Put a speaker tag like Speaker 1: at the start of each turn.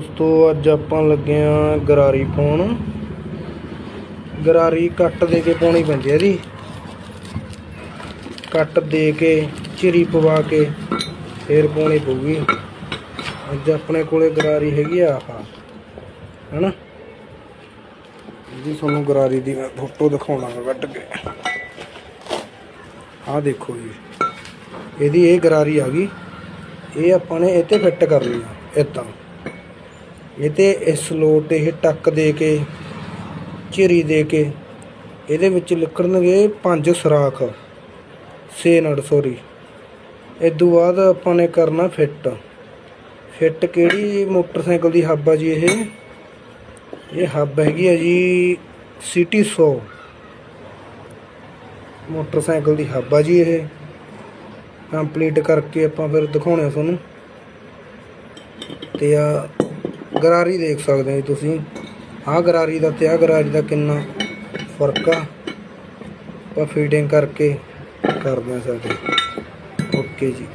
Speaker 1: ਦੋਸਤੋ ਅੱਜ ਆਪਾਂ ਲੱਗੇ ਆ ਗਰਾਰੀ ਪਾਉਣ। ਗਰਾਰੀ ਕੱਟ ਦੇ ਕੇ ਪਾਉਣੀ ਪੈਂਦੀ ਹੈ ਇਹਦੀ ਕੱਟ ਦੇ ਕੇ, ਚਿਰੀ ਪਵਾ ਕੇ ਫੇਰ ਪਾਉਣੀ ਪਊਗੀ। ਅੱਜ ਆਪਣੇ ਕੋਲੇ ਗਰਾਰੀ ਹੈਗੀ ਆ ਆਹ, ਹੈਨਾ? ਇਹਦੀ ਤੁਹਾਨੂੰ ਗਰਾਰੀ ਦੀ ਫੋਟੋ ਦਿਖਾਉਣਾ ਕੱਟ ਕੇ। ਆਹ ਦੇਖੋ ਜੀ, ਇਹਦੀ ਇਹ ਗਰਾਰੀ ਆ ਗਈ। ਇਹ ਆਪਾਂ ਨੇ ਇਹ ਤੇ ਫਿੱਟ ਕਰਨੀ ਆ, ਇਦਾਂ। ਇਹ ਤੇ ਇਸ ਲੋਟ ਇਹ ਟੱਕ ਦੇ ਕੇ, ਝਿਰੀ ਦੇ ਕੇ, ਇਹਦੇ ਵਿੱਚ ਲਿਖਣਗੇ ਪੰਜ ਸਰਾਖ। ਛੇ ਨੜ ਸੋਰੀ। ਤੋਂ ਬਾਅਦ ਆਪਾਂ ਨੇ ਕਰਨਾ ਫਿੱਟ। ਫਿੱਟ ਕਿਹੜੀ ਮੋਟਰਸਾਈਕਲ ਦੀ ਹੱਬ ਆ ਜੀ ਇਹ? ਇਹ ਹੱਬ ਹੈਗੀ ਆ ਜੀ ਸਿਟੀ 100 ਮੋਟਰਸਾਈਕਲ ਦੀ ਹੱਬ ਆ ਜੀ ਇਹ। ਕੰਪਲੀਟ ਕਰਕੇ ਆਪਾਂ ਫਿਰ ਦਿਖਾਉਣੇ ਆ ਤੁਹਾਨੂੰ। ਤੇ ਆ ਗਰਾਰੀ ਦੇਖ ਸਕਦੇ ਹੋ ਜੀ ਤੁਸੀਂ। ਆਹ ਗਰਾਰੀ ਦਾ ਤੇ ਆਹ ਗਰਾਰੀ ਦਾ ਕਿੰਨਾ ਫ਼ਰਕ ਆ। ਆਪਾਂ ਫੀਡਿੰਗ ਕਰਕੇ ਕਰਦੇ ਆ ਸਾਡੇ। ਓਕੇ ਜੀ।